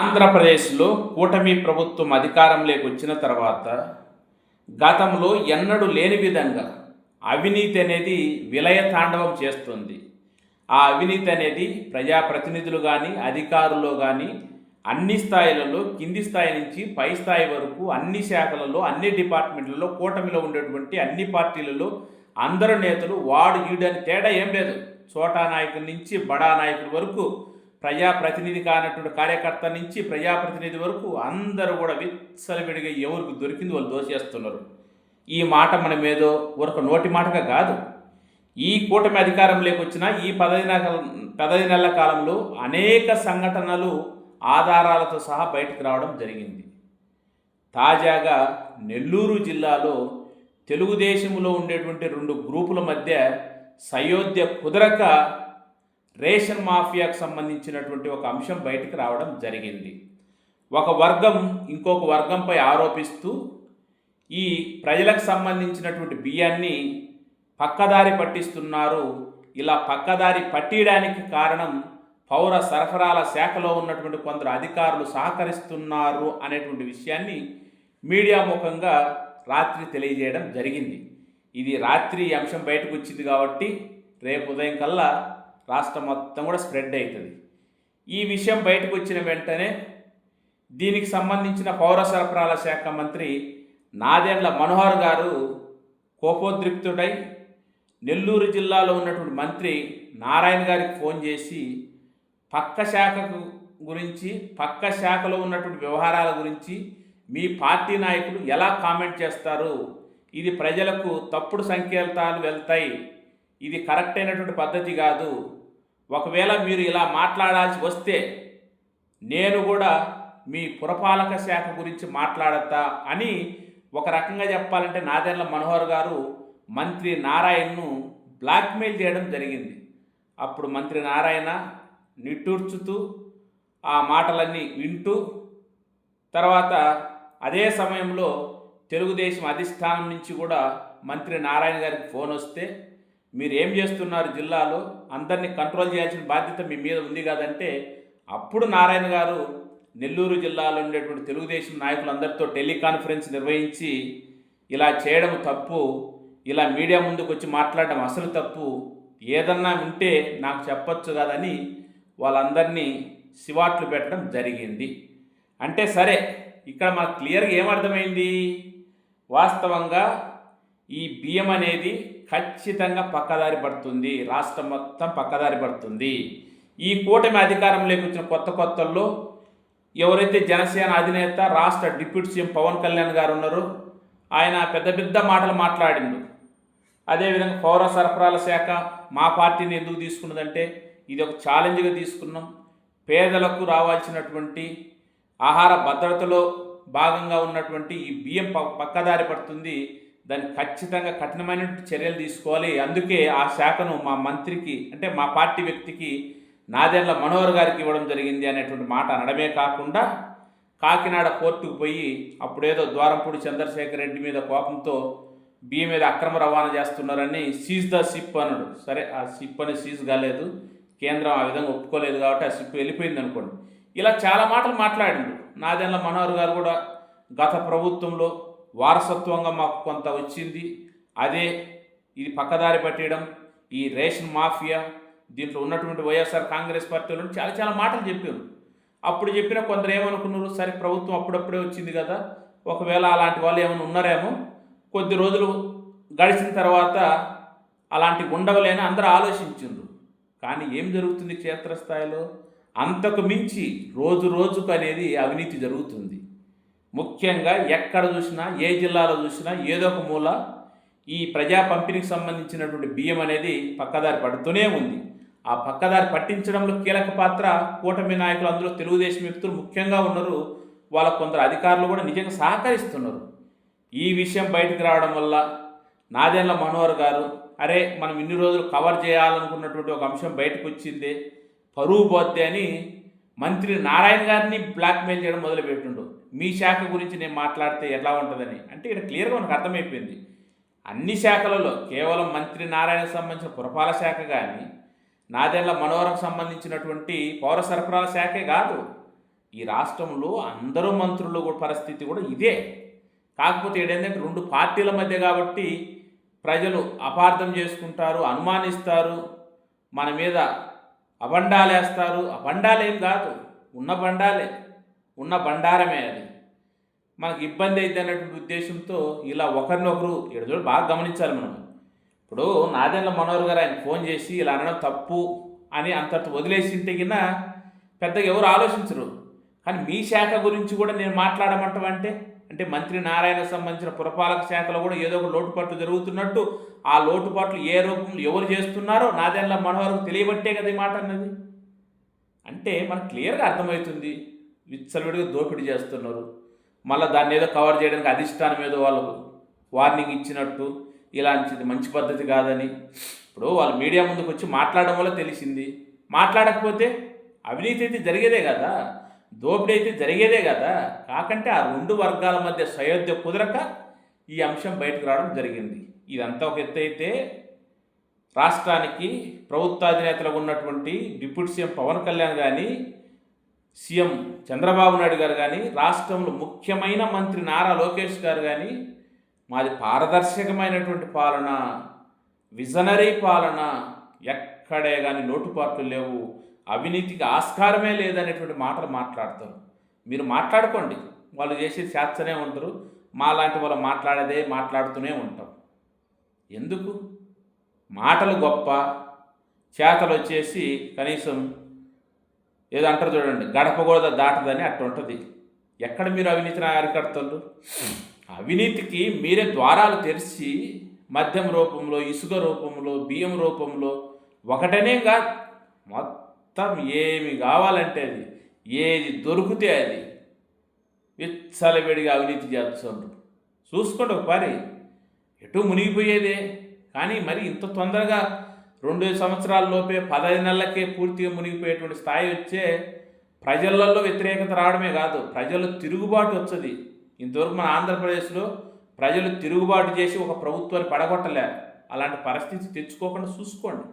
ఆంధ్రప్రదేశ్లో కూటమి ప్రభుత్వం అధికారంలోకి వచ్చిన తర్వాత గతంలో ఎన్నడూ లేని విధంగా అవినీతి అనేది విలయ తాండవం చేస్తుంది. ఆ అవినీతి అనేది ప్రజాప్రతినిధులు కానీ అధికారులు కానీ అన్ని స్థాయిలలో కింది స్థాయి నుంచి పై స్థాయి వరకు అన్ని శాఖలలో అన్ని డిపార్ట్మెంట్లలో కూటమిలో ఉండేటువంటి అన్ని పార్టీలలో అందరు నేతలు వాడు వీడని తేడా ఏం లేదు. చోటా నాయకుడి నుంచి బడా నాయకుడి వరకు ప్రజాప్రతినిధి కానటువంటి కార్యకర్త నుంచి ప్రజాప్రతినిధి వరకు అందరూ కూడా విచ్చలవిడిగా ఎవరికి దొరికింది వాళ్ళు దోచేస్తున్నారు. ఈ మాట మన మీదో ఒక నోటి మాటగా కాదు. ఈ కూటమి అధికారంలోకి వచ్చిన ఈ పదహైదు నెలల పదహైదు నెలల కాలంలో అనేక సంఘటనలు ఆధారాలతో సహా బయటకు రావడం జరిగింది. తాజాగా నెల్లూరు జిల్లాలో తెలుగుదేశంలో ఉండేటువంటి రెండు గ్రూపుల మధ్య సయోధ్య కుదరక రేషన్ మాఫియాకు సంబంధించినటువంటి ఒక అంశం బయటకు రావడం జరిగింది. ఒక వర్గం ఇంకొక వర్గంపై ఆరోపిస్తూ ఈ ప్రజలకు సంబంధించినటువంటి బియ్యాన్ని పక్కదారి పట్టిస్తున్నారు. ఇలా పక్కదారి పట్టియడానికి కారణం పౌర సరఫరాల శాఖలో ఉన్నటువంటి కొందరు అధికారులు సహకరిస్తున్నారు అనేటువంటి విషయాన్ని మీడియా ముఖంగా రాత్రి తెలియజేయడం జరిగింది. ఇది రాత్రి అంశం బయటకు వచ్చింది కాబట్టి రేపు ఉదయం కల్లా రాష్ట్రం మొత్తం కూడా స్ప్రెడ్ అవుతుంది ఈ విషయం బయటకు వచ్చిన వెంటనే దీనికి సంబంధించిన పౌర సరఫరాల శాఖ మంత్రి నాదెండ్ల మనోహర్ గారు కోపోద్రిక్తుడై నెల్లూరు జిల్లాలో ఉన్నటువంటి మంత్రి నారాయణ గారికి ఫోన్ చేసి పక్క శాఖకు గురించి పక్క శాఖలో ఉన్నటువంటి వ్యవహారాల గురించి మీ పార్టీ నాయకులు ఎలా కామెంట్ చేస్తారు? ఇది ప్రజలకు తప్పుడు సంకేతాలు వెళ్తాయి. ఇది కరెక్ట్ అయినటువంటి పద్ధతి కాదు. ఒకవేళ మీరు ఇలా మాట్లాడాల్సి వస్తే నేను కూడా మీ పురపాలక శాఖ గురించి మాట్లాడతా అని ఒక రకంగా చెప్పాలంటే నాదెండ్ల మనోహర్ గారు మంత్రి నారాయణను బ్లాక్మెయిల్ చేయడం జరిగింది. అప్పుడు మంత్రి నారాయణ నిట్టూర్చుతూ ఆ మాటలన్నీ వింటూ తర్వాత అదే సమయంలో తెలుగుదేశం అధిష్టానం నుంచి కూడా మంత్రి నారాయణ గారికి ఫోన్ వస్తే మీరు ఏం చేస్తున్నారు జిల్లాలో? అందరినీ కంట్రోల్ చేయాల్సిన బాధ్యత మీ మీద ఉంది కదంటే అప్పుడు నారాయణ గారు నెల్లూరు జిల్లాలో ఉండేటువంటి తెలుగుదేశం నాయకులందరితో టెలికాన్ఫరెన్స్ నిర్వహించి ఇలా చేయడం తప్పు ఇలా మీడియా ముందుకు వచ్చి మాట్లాడడం అసలు తప్పు ఏదన్నా ఉంటే నాకు చెప్పొచ్చు కదని వాళ్ళందరినీ శివాట్లు పెట్టడం జరిగింది. అంటే సరే ఇక్కడ మనకు క్లియర్గా ఏమర్థమైంది? వాస్తవంగా ఈ బియ్యం అనేది ఖచ్చితంగా పక్కదారి పడుతుంది. రాష్ట్రం మొత్తం పక్కదారి పడుతుంది. ఈ కూటమి అధికారంలోకి వచ్చిన కొత్త కొత్తల్లో ఎవరైతే జనసేన అధినేత రాష్ట్ర డిప్యూటీ సీఎం పవన్ కళ్యాణ్ గారు ఉన్నారో ఆయన పెద్ద పెద్ద మాటలు మాట్లాడిండు. అదేవిధంగా పౌర సరఫరాల శాఖ మా పార్టీని ఎందుకు తీసుకున్నదంటే ఇది ఒక ఛాలెంజ్గా తీసుకున్నాం. పేదలకు రావాల్సినటువంటి ఆహార భద్రతలో భాగంగా ఉన్నటువంటి ఈ బియ్యం ప పక్కదారి పడుతుంది. దాన్ని ఖచ్చితంగా కఠినమైన చర్యలు తీసుకోవాలి. అందుకే ఆ శాఖను మా మంత్రికి అంటే మా పార్టీ వ్యక్తికి నాదెండ్ల మనోహర్ గారికి ఇవ్వడం జరిగింది అనేటువంటి మాట అనడమే కాకుండా కాకినాడ కోర్టుకు పోయి అప్పుడేదో ద్వారంపూడి చంద్రశేఖర్ రెడ్డి మీద కోపంతో బియ్యం మీద అక్రమ రవాణా చేస్తున్నారని సీజ్ ద సిప్ అన్నాడు. సరే ఆ సిప్ అని సీజ్ కాలేదు. కేంద్రం ఆ విధంగా ఒప్పుకోలేదు కాబట్టి ఆ సిప్ వెళ్ళిపోయింది అనుకోండి. ఇలా చాలా మాటలు మాట్లాడిండు. నాదెండ్ల మనోహర్ గారు కూడా గత ప్రభుత్వంలో వారసత్వంగా మాకు కొంత వచ్చింది. అదే ఇది పక్కదారి పట్టేయడం ఈ రేషన్ మాఫియా దీంట్లో ఉన్నటువంటి వైఎస్ఆర్ కాంగ్రెస్ పార్టీలో చాలా చాలా మాటలు చెప్పారు. అప్పుడు చెప్పిన కొందరు ఏమనుకున్నారు సరే ప్రభుత్వం అప్పుడప్పుడే వచ్చింది కదా ఒకవేళ అలాంటి వాళ్ళు ఏమైనా ఉన్నారేమో కొద్ది రోజులు గడిచిన తర్వాత అలాంటి ఉండవలేని అందరూ ఆలోచించిండ్రు. కానీ ఏం జరుగుతుంది క్షేత్రస్థాయిలో? అంతకు మించి రోజు రోజుకు అనేది అవినీతి జరుగుతుంది. ముఖ్యంగా ఎక్కడ చూసినా ఏ జిల్లాలో చూసినా ఏదో ఒక మూల ఈ ప్రజా పంపిణీకి సంబంధించినటువంటి బియ్యం అనేది పక్కదారి పడుతూనే ఉంది. ఆ పక్కదారి పట్టించడంలో కీలక పాత్ర కూటమి నాయకులు అందులో తెలుగుదేశం వ్యక్తులు ముఖ్యంగా ఉన్నారు. వాళ్ళ కొందరు అధికారులు కూడా నిజంగా సహకరిస్తున్నారు. ఈ విషయం బయటకు రావడం వల్ల నాదెండ్ల మనోహర్ గారు అరే మనం ఇన్ని రోజులు కవర్ చేయాలనుకున్నటువంటి ఒక అంశం బయటకు వచ్చింది పరువు పోద్ది అని మంత్రి నారాయణ గారిని బ్లాక్మెయిల్ చేయడం మొదలుపెట్టిండు. మీ శాఖ గురించి నేను మాట్లాడితే ఎలా ఉంటుందని? అంటే ఇక్కడ క్లియర్గా మనకు అర్థమైపోయింది. అన్ని శాఖలలో కేవలం మంత్రి నారాయణకు సంబంధించిన పురపాల శాఖ కానీ నాదెళ్ళ మనోహరకు సంబంధించినటువంటి పౌర సరఫరాల శాఖే కాదు. ఈ రాష్ట్రంలో అందరూ మంత్రులు కూడా పరిస్థితి కూడా ఇదే. కాకపోతే ఏంటంటే రెండు పార్టీల మధ్య కాబట్టి ప్రజలు అపార్థం చేసుకుంటారు అనుమానిస్తారు మన మీద అబండాలేస్తారు. అబండాలేం కాదు. ఉన్న బండాలే. ఉన్న బండారమే అది. మనకు ఇబ్బంది అయితే అన్నటువంటి ఉద్దేశంతో ఇలా ఒకరినొకరు ఇక్కడ బాగా గమనించాలి మనం. ఇప్పుడు నాదెండ్ల మనోహర్ గారు ఆయన ఫోన్ చేసి ఇలా అనడం తప్పు అని అంతటి వదిలేసింటే కింద పెద్దగా ఎవరు ఆలోచించరు. కానీ మీ శాఖ గురించి కూడా నేను మాట్లాడమంటాం అంటే? అంటే మంత్రి నారాయణ సంబంధించిన పురపాలక శాఖలో కూడా ఏదో ఒక లోటుపాట్లు జరుగుతున్నట్టు ఆ లోటుపాట్లు ఏ రూపంలో ఎవరు చేస్తున్నారో నాదెండ్ల మనోహర్కు తెలియబట్టే కదా ఈ మాట అన్నది. అంటే మనకు క్లియర్గా అర్థమవుతుంది. విచ్చలవిడిగా దోపిడీ చేస్తున్నారు. మళ్ళీ దాన్ని ఏదో కవర్ చేయడానికి అధిష్టానం ఏదో వాళ్ళకు వార్నింగ్ ఇచ్చినట్టు ఇలాంటిది మంచి పద్ధతి కాదని. ఇప్పుడు వాళ్ళు మీడియా ముందుకు వచ్చి మాట్లాడడం వల్ల తెలిసింది. మాట్లాడకపోతే అవినీతి అయితే జరిగేదే కదా. దోపిడీ అయితే జరిగేదే కదా. కాకంటే ఆ రెండు వర్గాల మధ్య సయోధ్య కుదరక ఈ అంశం బయటకు రావడం జరిగింది. ఇదంతా ఒక ఎత్తు అయితే రాష్ట్రానికి ప్రభుత్వాధినేతలకు ఉన్నటువంటి డిప్యూటీ సీఎం పవన్ కళ్యాణ్ కానీ సీఎం చంద్రబాబు నాయుడు గారు కానీ రాష్ట్రంలో ముఖ్యమైన మంత్రి నారా లోకేష్ గారు కానీ మాది పారదర్శకమైనటువంటి పాలన విజనరీ పాలన ఎక్కడే కానీ లోటుపాట్లు లేవు. అవినీతికి ఆస్కారమే లేదనేటువంటి మాటలు మాట్లాడతారు. మీరు మాట్లాడుకోండి. వాళ్ళు చేసేది చేస్తూనే ఉంటారు. మాలాంటి వాళ్ళు మాట్లాడేదే మాట్లాడుతూనే ఉంటాం. ఎందుకు? మాటలు గొప్ప. చేతలు వచ్చేసి కనీసం ఏదో అంటారు చూడండి గడప కూడా దాటదని అట్టుంటుంది ఎక్కడ మీరు అవినీతిని అరికడతారు అవినీతికి మీరే ద్వారాలు తెరిచి మద్యం రూపంలో ఇసుక రూపంలో బియ్యం రూపంలో ఒకటనే కాదు. మొత్తం ఏమి కావాలంటే అది ఏది దొరికితే అది విచ్చలవిడిగా అవినీతి చేస్తుండ్రు చూసుకోండి ఒకసారి ఎటు మునిగిపోయేదే? కానీ మరి ఇంత తొందరగా రెండు సంవత్సరాల్లోపే పదహైదు నెలలకే పూర్తిగా మునిగిపోయేటువంటి స్థాయి వచ్చే ప్రజలలో వ్యతిరేకత రావడమే కాదు ప్రజలు తిరుగుబాటు వచ్చేది. ఇంతవరకు మన ఆంధ్రప్రదేశ్లో ప్రజలు తిరుగుబాటు చేసి ఒక ప్రభుత్వాన్ని పడగొట్టలే. అలాంటి పరిస్థితి తెచ్చుకోకుండా చూసుకోండి.